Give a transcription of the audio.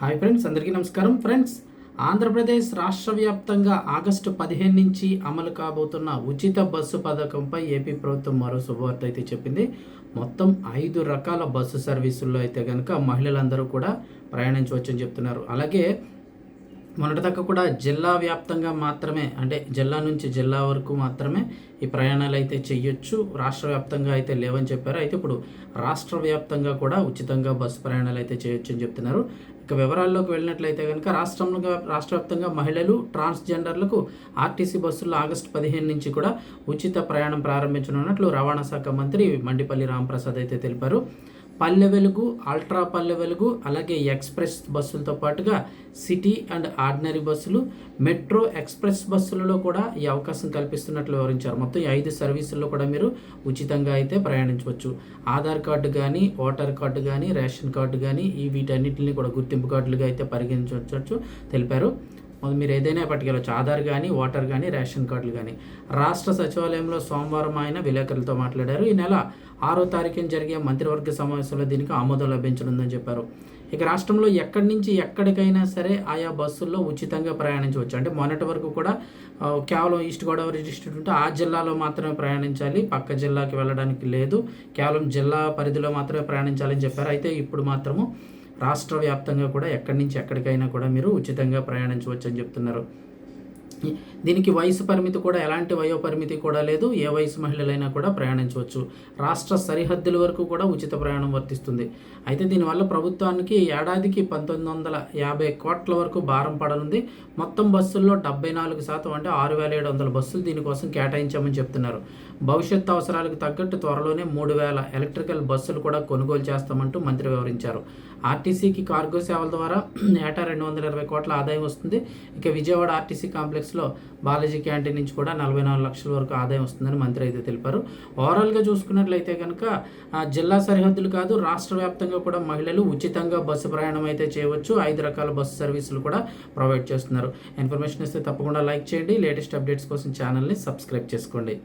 Hi friends అందరికీ నమస్కారం. Friends Andhra Pradesh రాష్ట్ర వ్యాప్తంగా ఆగస్టు పదిహేను నుంచి అమలు కాబోతున్న ఉచిత బస్సు పథకంపై ఏపీ ప్రభుత్వం మరో శుభవార్త అయితే చెప్పింది. మొత్తం ఐదు రకాల బస్సు సర్వీసుల్లో అయితే కనుక మహిళలందరూ కూడా ప్రయాణించవచ్చని చెప్తున్నారు. అలాగే మొన్నటిదాకా కూడా జిల్లా వ్యాప్తంగా మాత్రమే అంటే జిల్లా నుంచి జిల్లా వరకు మాత్రమే ఈ ప్రయాణాలు అయితే చెయ్యొచ్చు. రాష్ట్ర వ్యాప్తంగా అయితే లేవని చెప్పారు. అయితే ఇప్పుడు రాష్ట్ర వ్యాప్తంగా కూడా ఉచితంగా బస్సు ప్రయాణాలు అయితే చేయొచ్చు అని చెప్తున్నారు. ఇక వివరాల్లోకి వెళ్ళినట్లయితే కనుక రాష్ట్రంలో రాష్ట్ర వ్యాప్తంగా మహిళలు ట్రాన్స్జెండర్లకు ఆర్టీసీ బస్సుల్లో ఆగస్టు పదిహేను నుంచి కూడా ఉచిత ప్రయాణం ప్రారంభించనున్నట్లు రవాణా శాఖ మంత్రి మండిపల్లి రాంప్రసాద్ అయితే తెలిపారు. పల్లె వెలుగు అల్ట్రా పల్లె వెలుగు అలాగే ఎక్స్ప్రెస్ బస్సులతో పాటుగా సిటీ అండ్ ఆర్డినరీ బస్సులు మెట్రో ఎక్స్ప్రెస్ బస్సులలో కూడా ఈ అవకాశం కల్పిస్తున్నట్లు వివరించారు. మొత్తం ఈ ఐదు సర్వీసుల్లో కూడా మీరు ఉచితంగా అయితే ప్రయాణించవచ్చు. ఆధార్ కార్డు కానీ ఓటర్ కార్డు కానీ రేషన్ కార్డు కానీ ఈ వీటన్నిటిని కూడా గుర్తింపు కార్డులుగా అయితే పరిగణించవచ్చు తెలిపారు. మొదలు మీరు ఏదైనా పట్టుకెళ్ళచ్చు. ఆధార్ కానీ ఓటర్ కానీ రేషన్ కార్డులు కానీ రాష్ట్ర సచివాలయంలో సోమవారం ఆయన విలేకరులతో మాట్లాడారు. ఈ నెల ఆరో తారీఖున జరిగే మంత్రివర్గ సమావేశంలో దీనికి ఆమోదం లభించనుందని చెప్పారు. ఇక రాష్ట్రంలో ఎక్కడి నుంచి ఎక్కడికైనా సరే ఆయా బస్సుల్లో ఉచితంగా ప్రయాణించవచ్చు. అంటే మొన్నటి వరకు కూడా కేవలం ఈస్ట్ గోదావరి డిస్ట్రిక్ట్ ఉంటే ఆ జిల్లాలో మాత్రమే ప్రయాణించాలి. పక్క జిల్లాకి వెళ్ళడానికి లేదు. కేవలం జిల్లా పరిధిలో మాత్రమే ప్రయాణించాలని చెప్పారు. అయితే ఇప్పుడు మాత్రము రాష్ట్ర వ్యాప్తంగా కూడా ఎక్కడి నుంచి ఎక్కడికైనా కూడా మీరు ఉచితంగా ప్రయాణించవచ్చు అని చెప్తున్నారు. దీనికి వయసు పరిమితి కూడా ఎలాంటి వయో పరిమితి కూడా లేదు. ఏ వయసు మహిళలైనా కూడా ప్రయాణించవచ్చు. రాష్ట్ర సరిహద్దుల వరకు కూడా ఉచిత ప్రయాణం వర్తిస్తుంది. అయితే దీనివల్ల ప్రభుత్వానికి ఏడాదికి పంతొమ్మిది వందల యాభై కోట్ల వరకు భారం పడనుంది. మొత్తం బస్సుల్లో డెబ్బై నాలుగు శాతం అంటే ఆరు వేల ఏడు వందల బస్సులు దీనికోసం కేటాయించామని చెప్తున్నారు. భవిష్యత్ అవసరాలకు తగ్గట్టు త్వరలోనే మూడు వేల ఎలక్ట్రికల్ బస్సులు కూడా కొనుగోలు చేస్తామంటూ మంత్రి వివరించారు. ఆర్టీసీకి కార్గో సేవల ద్వారా ఏటా రెండు వందల ఇరవై కోట్ల ఆదాయం వస్తుంది. ఇక విజయవాడ ఆర్టీసీ కాంప్లెక్స్ ఇయర్స్లో బాలాజీ క్యాంటీన్ నుంచి కూడా నలభై నాలుగు లక్షల వరకు ఆదాయం వస్తుందని మంత్రి అయితే తెలిపారు. ఓవరాల్గా చూసుకున్నట్లయితే కనుక జిల్లా సరిహద్దులు కాదు రాష్ట్ర వ్యాప్తంగా కూడా మహిళలు ఉచితంగా బస్సు ప్రయాణం అయితే చేయవచ్చు. ఐదు రకాల బస్సు సర్వీసులు కూడా ప్రొవైడ్ చేస్తున్నారు. ఇన్ఫర్మేషన్ ఇస్తే తప్పకుండా లైక్ చేయండి. లేటెస్ట్ అప్డేట్స్ కోసం ఛానల్ని సబ్స్క్రైబ్ చేసుకోండి.